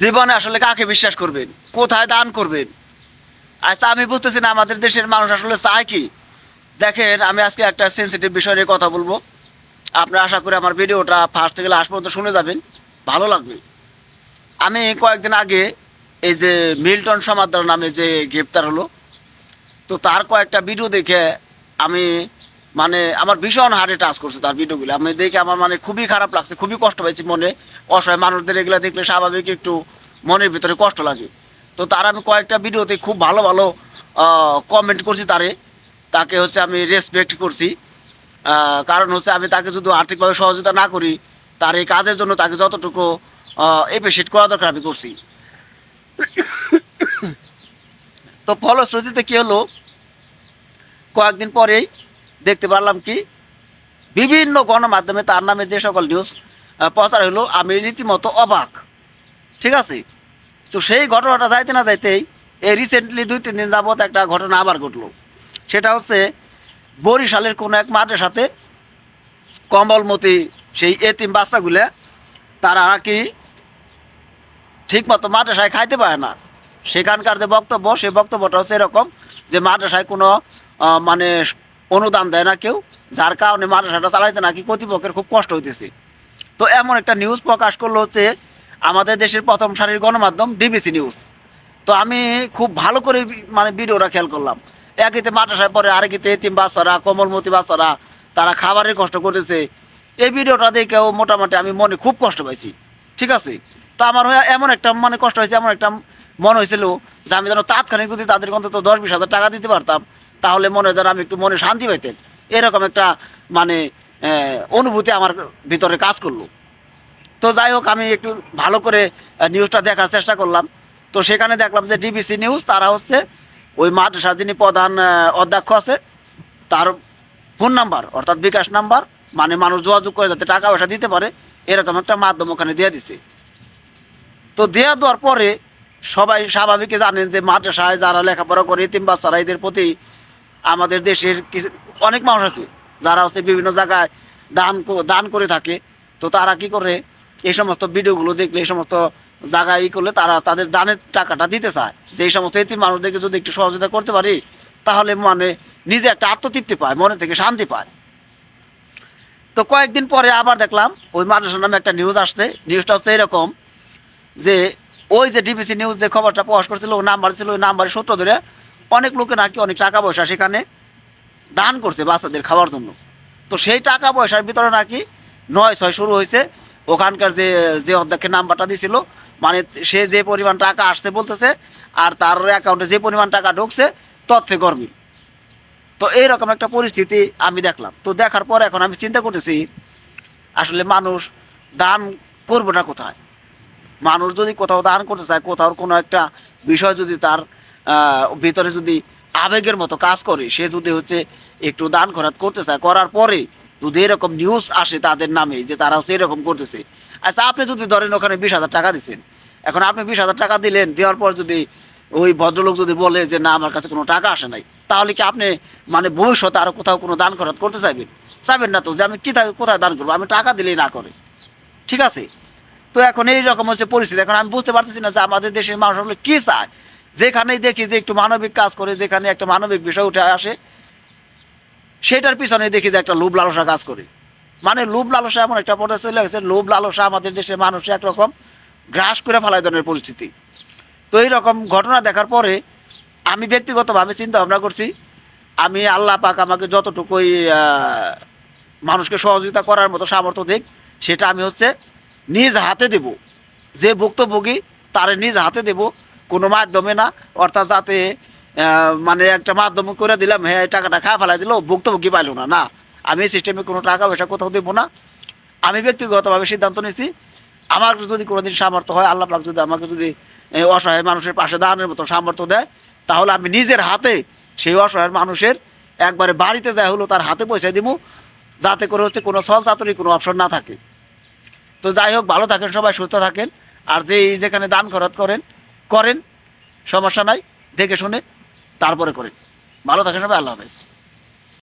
জীবনে আসলে কাকে বিশ্বাস করবেন? কোথায় দান করবেন? আচ্ছা আমি বুঝতেছি না, আমাদের দেশের মানুষ আসলে চায় কি? দেখেন, আমি আজকে একটা সেন্সিটিভ বিষয় নিয়ে কথা বলব। আপনারা আশা করি আমার ভিডিওটা ফার্স্ট থেকে লাস্ট পর্যন্ত শুনে যাবেন। ভালো লাগবে। আমি কয়েকদিন আগে এই যে মিল্টন সমাদ্দার নামে যে গ্রেপ্তার হলো, তো তার কয়েকটা ভিডিও দেখে আমি মানে আমার ভীষণ হার্টে টাচ করছে তার ভিডিওগুলো আমি দেখে আমার মানে খুবই খারাপ লাগছে, খুবই কষ্ট পাইছি মনে। অসহায় মানুষদের এগুলো দেখলে স্বাভাবিক একটু মনের ভিতরে কষ্ট লাগে। তো তার আমি কয়েকটা ভিডিওতে খুব ভালো ভালো কমেন্ট করছি তারে। তাকে হচ্ছে আমি রেসপেক্ট করছি। কারণ হচ্ছে আমি তাকে যদি আর্থিকভাবে সহযোগিতা না করি, তার এই কাজের জন্য তাকে যতটুকু এপ্রিসিয়েট করা দরকার আমি করছি। তো ফলশ্রুতিতে কী হলো? কয়েকদিন পরেই দেখতে পারলাম কি? বিভিন্ন গণমাধ্যমে তার নামে যে সকল নিউজ প্রচার হলো, আমি রীতিমতো অবাক। ঠিক আছে? তো সেই ঘটনাটা যাইতে না যাইতেই এই রিসেন্টলি দুই, তিন দিন যাবত একটা ঘটনা আবার ঘটলো। সেটা হচ্ছে বরিশালের কোনো এক মাঠের সাথে কম্বলমতি সেই এতিম বাচ্চাগুলো, তারা কি ঠিক মতো মাদ্রাসায় খাইতে পারে না। সেখানকার যে বক্তব্য সেই বক্তব্যটা হচ্ছে এরকম যে মাদ্রাসায় কোনো মানে অনুদান দেয় না কেউ, যার কারণে মাদ্রাসাটা চালাইতে নাকি কর্তৃপক্ষের খুব কষ্ট হইতেছে। তো এমন একটা নিউজ প্রকাশ করল হচ্ছে, আমাদের দেশের প্রথম সারির গণমাধ্যম ডিবিসি নিউজ তো আমি খুব ভালো করে মানে ভিডিওটা খেয়াল করলাম। একইতে মাদ্রাসায় পরে আরেকিতে এতিম বাচ্চারা, কোমলমতি বাচ্চারা, তারা খাবারের কষ্ট করতেছে। এই ভিডিওটা দেখেও মোটামুটি আমি মনে খুব কষ্ট পাইছি। ঠিক আছে? তো আমার এমন একটা মানে কষ্ট হয়েছে, এমন একটা মনে হয়েছিল যে আমি যেন তাৎক্ষণিক যদি তাদেরকে অন্তত দশ বিশ হাজার টাকা দিতে পারতাম তাহলে মনে হয় আমি একটু মনে শান্তি পাইতেন। এরকম একটা মানে অনুভূতি আমার ভিতরে কাজ করল। তো যাই হোক, আমি একটু ভালো করে নিউজটা দেখার চেষ্টা করলাম। তো সেখানে দেখলাম যে ডিবিসি নিউজ তারা হচ্ছে ওই মাদ্রাসার যিনি প্রধান অধ্যক্ষ আছে, তার ফোন নাম্বার অর্থাৎ বিকাশ নাম্বার মানে মানুষ যোগাযোগ করে যাতে টাকা পয়সা দিতে পারে, এরকম একটা মাধ্যম ওখানে দিয়ে দিছে। তো দেওয়া দেওয়ার পরে সবাই স্বাভাবিক জানেন যে মাদ্রাসায় যারা লেখাপড়া করে, এতিম বাচ্চারা এদের প্রতি আমাদের দেশের কিছু অনেক মানুষ আছে যারা হচ্ছে বিভিন্ন জায়গায় দান দান করে থাকে। তো তারা কি করে? এই সমস্ত ভিডিওগুলো দেখলে, এই সমস্ত জায়গায় ই করলে তারা তাদের দানের টাকাটা দিতে চায়। যে এই সমস্ত এতিম মানুষদেরকে যদি একটু সহযোগিতা করতে পারি, তাহলে মানে নিজে একটা আত্মতৃপ্তি পায়, মনে থেকে শান্তি পায়। তো কয়েকদিন পরে আবার দেখলাম, ওই মাদ্রাসার নামে একটা নিউজ আসছে। নিউজটা হচ্ছে এরকম যে, ওই যে ডিবিসি নিউজ যে খবরটা প্রকাশ করছিল, ওই নাম্বার ছিল, ওই নাম্বারের সূত্র ধরে অনেক লোকে নাকি অনেক টাকা পয়সা সেখানে দান করছে বাচ্চাদের খাওয়ার জন্য। তো সেই টাকা পয়সার ভিতরে নাকি নয়, ছয় শুরু হয়েছে। ওখানকার যে যে অধ্যক্ষের নাম্বারটা দিছিল মানে সে যে পরিমাণ টাকা আসছে বলতেছে, আর তার অ্যাকাউন্টে যে পরিমাণ টাকা ঢুকছে, তথ্যে গরমিল তো এইরকম একটা পরিস্থিতি আমি দেখলাম। তো দেখার পর এখন আমি চিন্তা করতেছি, আসলে মানুষ দান করবে না কোথায়? মানুষ যদি কোথাও দান করতে চায়, কোথাও কোনো একটা বিষয় যদি তার ভিতরে যদি আবেগের মতো কাজ করে, সে যদি হচ্ছে একটু দান খরাত করতে চায় করার পরে যদি এরকম নিউজ আসে তাদের নামে যে তারা হচ্ছে এরকম করতেছে। আচ্ছা আপনি যদি ধরেন ওখানে বিশ হাজার টাকা দিচ্ছেন এখন আপনি বিশ হাজার টাকা দিলেন, দেওয়ার পর যদি ওই ভদ্রলোক যদি বলে যে, না, আমার কাছে কোনো টাকা আসে নাই, তাহলে কি আপনি মানে ভবিষ্যতে আরও কোথাও কোনো দান খরাত করতে চাইবেন? চাইবেন না তো, যে আমি কি কোথায় দান করব? আমি টাকা দিলেই না করে। ঠিক আছে? তো এখন এই রকম হচ্ছে পরিস্থিতি। এখন আমি বুঝতে পারতেছি না যে আমাদের দেশের মানুষ আসলে কী চায়। যেখানেই দেখি যে একটু মানবিক কাজ করে, যেখানে একটা মানবিক বিষয় উঠে আসে, সেটার পিছনে দেখি যে একটা লোভ লালসা কাজ করে। মানে লোভ লালসা এমন একটা পর্যায়ে চলে গেছে, লোভ লালসা আমাদের দেশের মানুষ একরকম গ্রাস করে ফেলায় ধরনের পরিস্থিতি। তো এই রকম ঘটনা দেখার পরে আমি ব্যক্তিগতভাবে চিন্তা ভাবনা করছি, আমি আল্লাহ পাক আমাকে যতটুকুই মানুষকে সহযোগিতা করার মতো সামর্থ্য দিক, সেটা আমি হচ্ছে নিজ হাতে দেব। যে ভুক্তভোগী, তারে নিজ হাতে দেব কোনো মাধ্যমে না, অর্থাৎ যাতে মানে একটা মাধ্যম করে দিলাম হ্যাঁ টাকাটা খাওয়া ফেলাই দিল, ভুক্তভোগী পাইল না। না, আমি সিস্টেমে কোনো টাকা পয়সা কোথাও দেবো না। আমি ব্যক্তিগতভাবে সিদ্ধান্ত নিয়েছি, আমার যদি কোনোদিন সামর্থ্য হয়, আল্লাহ পাক যদি আমাকে যদি অসহায় মানুষের পাশে দাঁড়ানোর মতো সামর্থ্য দেয়, তাহলে আমি নিজের হাতে সেই অসহায় মানুষের একবারে বাড়িতে যায় হলো তার হাতে পয়সা দিব, যাতে করে হচ্ছে কোনো ছল চাতুরি কোনো অপশন না থাকে। তো যাই হোক, ভালো থাকেন সবাই, সুস্থ থাকেন। আর যে যেখানে দান খরচ করেন করেন সমস্যা নাই দেখে শুনে তারপরে করেন। ভালো থাকেন সবাই আল্লাহ হাফেজ।